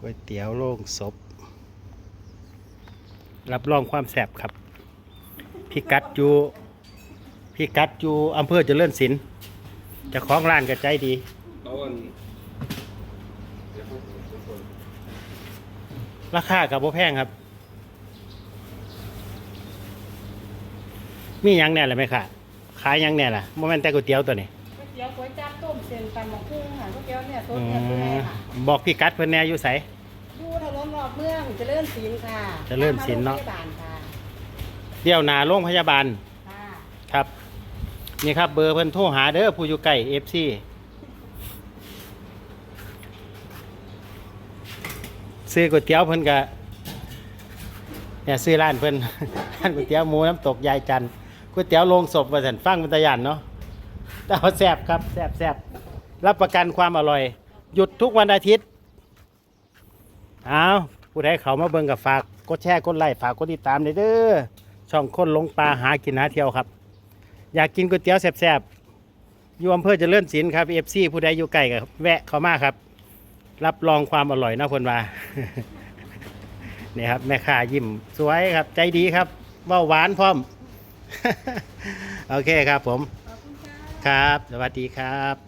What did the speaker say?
ก๋วยเตี๋ยวโล่งศพ รับรองความแซ่บครับ พิกัดอยู่พิกัดอยู่อำเภอเจริญศิลป์เจะของร้านก็ใจดี ราคากับบ่แพงครับ มีหยังแน่ล่ะไหมค่ะขายหยังแน่ล่ะโมเมนแต่ก๋วยเตี๋ยวตัวนี้ เตี๋ยวก๋วยจั๊บต้มเส้นตำหมกหุ้งค่ะก๋วยเตี๋ยวเนี่ยต้อืมเนี่ยตัวไหนมค่ะบอกพี่กัดเพิ่นแหน่อยู่ไส ดูถนนรอบเมืองเจริญศิลป์ค่ะเจริญศิลป์เนาะมโรงพยาบาลค่ะเดี๋ยวหนาโรงพยาบาลค่ะครับ นี่ครับเบอร์เพิ่นโทรหาเด้อผู้อยู่ใกล้ FC ซื้อก๋วยเตี๋ยวเพิ่นก็เนี่ยซื้อร้านเพิ่น ร้านก๋วยเตี๋ยวหมูน้ำตกยายจันทร์ก๋วยเตี๋ยวโรงศพว่าซั่นฟังเป็นตะยานเนาะ แต่ว่าแซ่บครับแซ่บแซ่บรับประกันความอร่อย หยุดทุกวันอาทิตย์ เอาผู้ใดเขามาเบิ่งกับฝากกดแชร์กดไลค์ฝากกดติดตามเด้อช่องคนลงปลาหากินหาเที่ยวครับ อยากกินก๋วยเตี๋ยวแซ่บๆอยู่อำเภอเจริญศิลป์ครับเอฟซีผู้ใดอยู่ใกลกับแวะเขามาครับ รับรองความอร่อยนะคนว่านี่ครับแม่ค้ายิ้มสวยครับใจดีครับเว่าหวานพร้อม โอเคครับผม ครับ สวัสดีครับ